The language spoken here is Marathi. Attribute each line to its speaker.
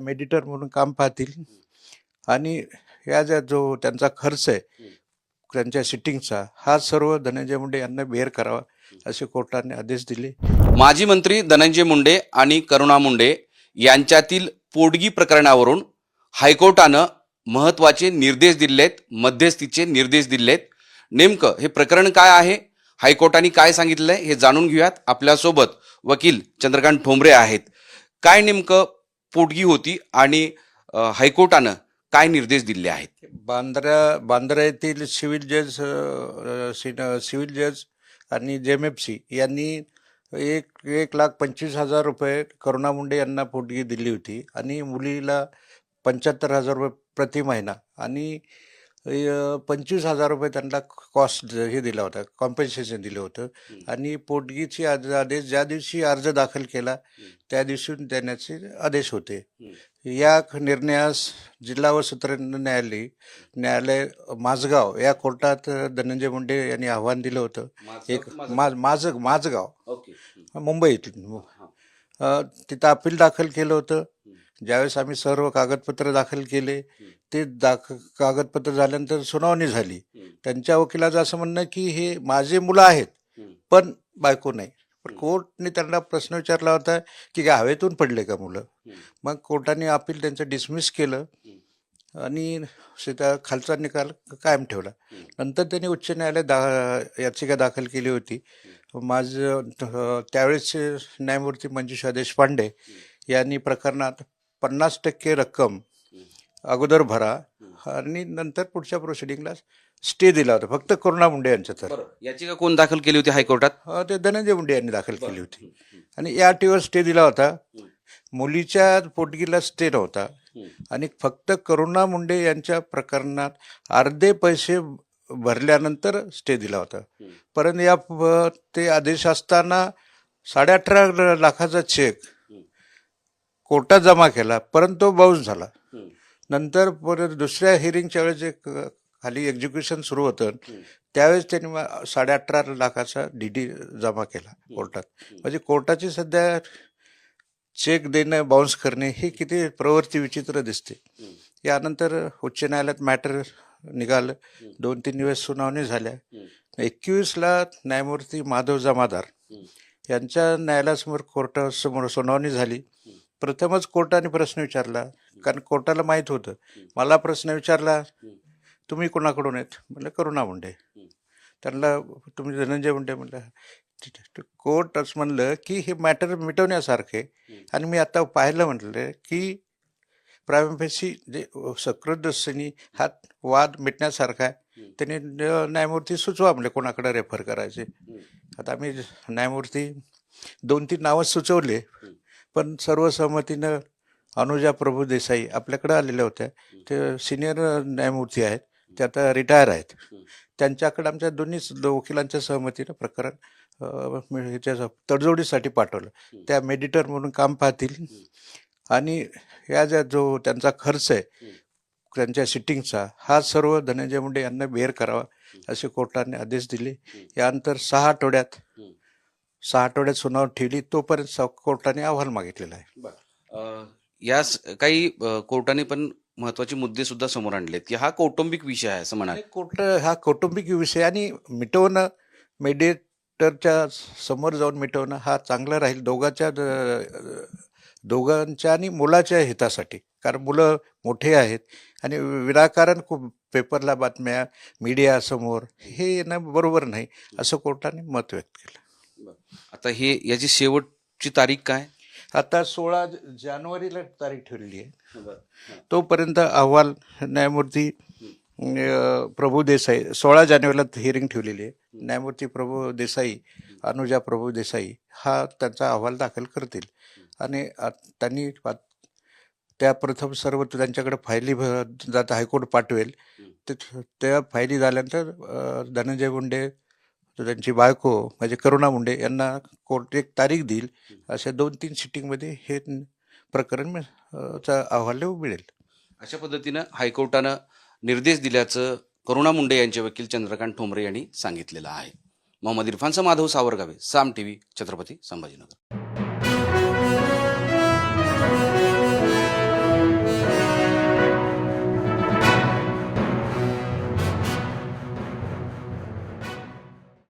Speaker 1: मेडिटर म्हणून काम पाहतील. आणि या ज्या जो त्यांचा खर्च आहे त्यांच्या सिटिंगचा हा सर्व धनंजय मुंडे यांना बेअर करावा असे कोर्टाने आदेश दिले.
Speaker 2: माजी मंत्री धनंजय मुंडे आणि करुणा मुंडे यांच्यातील पोटगी प्रकरणावरून हायकोर्टानं महत्त्वाचे निर्देश दिलेत मध्यस्थीचे निर्देश दिलेत. नेमकं हे प्रकरण काय आहे? हायकोर्टाने काय सांगितलंय? हे जाणून घेऊयात. आपल्यासोबत वकील चंद्रकांत ठोंबरे आहेत. काय नेमकं पोटगी होती आणि हायकोर्टानं काय निर्देश दिले आहेत?
Speaker 1: बांद्रा बांद्रा येथील सिव्हिल जज सिन- सिव्हिल जज आणि जेम एफ सी यांनी एक एक लाख पंचवीस हजार रुपये करुणा मुंडे यांना पोटगी दिली होती आणि मुलीला पंच्याहत्तर हजार रुपये प्रति महिना आणि पंचवीस हजार रुपये त्यांना कॉस्ट हे दिला होता कॉम्पेन्सेशन दिलं होतं. आणि पोटगीची आदेश ज्या दिवशी अर्ज दाखल केला त्या दिवशी देण्याचे आदेश होते. या निर्णयास जिल्हा व सत्र न्यायालय न्यायालय माझगाव या कोर्टात धनंजय मुंडे यांनी आव्हान दिलं होतं. एक माझ माझ माझगाव.
Speaker 2: ओके.
Speaker 1: मुंबईत अ, तिथं अपील दाखल केलं होतं. ज्यावेळेस आम्ही सर्व कागदपत्र दाखल केले ते दाख कागदपत्र झाल्यानंतर सुनावणी झाली. त्यांच्या वकिलाचं असं म्हणणं की हे माझे मुलं आहेत पण बायको नाही. पण कोर्टने त्यांना प्रश्न विचारला होता की काय हवेतून पडले का मुलं? मग कोर्टाने अपील त्यांचं डिसमिस केलं आणि सीता खालचा निकाल कायम ठेवला. नंतर त्यांनी उच्च न्यायालयात दा याचिका दाखल केली होती. माझं अं, त्यावेळेसचे न्यायमूर्ती मंजुषा देशपांडे यांनी प्रकरणात पन्नास टक्के रक्कम अगोदर भरा आणि नंतर पुढच्या प्रोसिडिंगला स्टे दिला होता. फक्त करुणा मुंडे यांच्या तर.
Speaker 2: याचिका कोण दाखल केली होती हायकोर्टात?
Speaker 1: ते धनंजय मुंडे यांनी दाखल केली होती. आणि या अटीवर स्टे दिला होता. मुलीच्या पोटगीला स्टे नव्हता. आणि फक्त करुणा मुंडे यांच्या प्रकरणात अर्धे पैसे भरल्यानंतर स्टे दिला होता. परंतु या ते आदेश असताना साडे अठरा लाखाचा चेक कोर्टात जमा केला परंतु बाउन्स झाला. नंतर परत दुसऱ्या हिअरिंगच्या वेळेस जे क- खाली एक्झिक्युशन सुरू होतं त्यावेळेस त्यांनी साडे अठरा लाखाचा डी डी जमा केला कोर्टात. म्हणजे कोर्टाची सध्या चेक देणं बाउन्स करणे ही किती प्रवृत्ती विचित्र दिसते. यानंतर उच्च न्यायालयात मॅटर निघालं. दोन तीन दिवस सुनावणी झाल्या. एकवीसला न्यायमूर्ती माधव जमादार यांच्या न्यायालयासमोर कोर्टासमोर सुनावणी झाली. प्रथमच कोर्टाने प्रश्न विचारला. कारण कोर्टाला माहीत होतं. मला प्रश्न विचारला तुम्ही कोणाकडून आहेत? म्हणलं करुणा मुंडे. त्यांना तुम्ही धनंजय मुंडे? म्हणलं. कोर्टच म्हणलं की हे मॅटर मिटवण्यासारखे आणि मी आता पाहिलं म्हटलं की प्रायमफेसी जे सकृदस्यनी हा वाद मिटण्यासारखा आहे. त्यांनी न्यायमूर्ती सुचवा म्हणजे कोणाकडे रेफर करायचे? आता आम्ही न्यायमूर्ती दोन तीन नावं सुचवले. पण सर्वसंमतीनं अनुजा प्रभू देसाई आपल्याकडे आलेल्या होत्या. ते सिनियर न्यायमूर्ती आहेत. ते आता रिटायर आहेत. त्यांच्याकडे आमच्या दोन्ही वकिलांच्या सहमतीनं प्रकरण ह्याच्या तडजोडीसाठी पाठवलं. त्या मेडिटर म्हणून काम पाहतील. आणि या ज्या जो त्यांचा खर्च आहे त्यांच्या सिटिंगचा हा सर्व धनंजय मुंडे यांना बेअर करावा असे कोर्टाने आदेश दिले. यानंतर सहा आठवड्यात सहा आठवड्यात सुनावणी ठेवली तोपर्यंत कोर्टाने अहवाल मागितलेला आहे.
Speaker 2: यास काही कोर्टाने पण महत्त्वाचे मुद्दे सुद्धा समोर आणलेत की हा कौटुंबिक विषय आहे असं म्हणाल.
Speaker 1: आणि कोर्ट हा कौटुंबिक विषय आणि मिटवणं मेडिएटरच्या समोर जाऊन मिटवणं हा चांगला राहील दोघांच्या दोघांच्या आणि मुलाच्या हितासाठी. कारण मुलं मोठे आहेत आणि विनाकारण खूप पेपरला बातम्या मीडियासमोर हे येणं बरोबर नाही असं कोर्टाने मत व्यक्त केलं.
Speaker 2: आता हे याची शेवटची तारीख काय?
Speaker 1: आता सोळा जानेवारीला तारीख ठेवलेली आहे. तोपर्यंत अहवाल न्यायमूर्ती प्रभू देसाई सोळा जानेवारीला हिअरिंग ठेवलेली आहे. न्यायमूर्ती प्रभू देसाई अनुजा प्रभू देसाई हा त्यांचा अहवाल दाखल करतील. आणि त्यांनी त्या प्रथम सर्व त्यांच्याकडे फायली भ- जात हायकोर्ट पाठवेल. ते त्या फायली झाल्यानंतर धनंजय मुंडे त्यांची बायको म्हणजे करुणा मुंडे यांना कोर्ट एक तारीख देईल अशा दोन तीन सिटिंगमध्ये हे प्रकरण चा अहवाल मिळेल.
Speaker 2: अशा पद्धतीनं हायकोर्टानं निर्देश दिल्याचं करुणा मुंडे यांचे वकील चंद्रकांत ठोंबरे यांनी सांगितलेलं आहे. मोहम्मद इरफानचं माधव सावरगावे साम टी व्ही छत्रपती संभाजीनगर.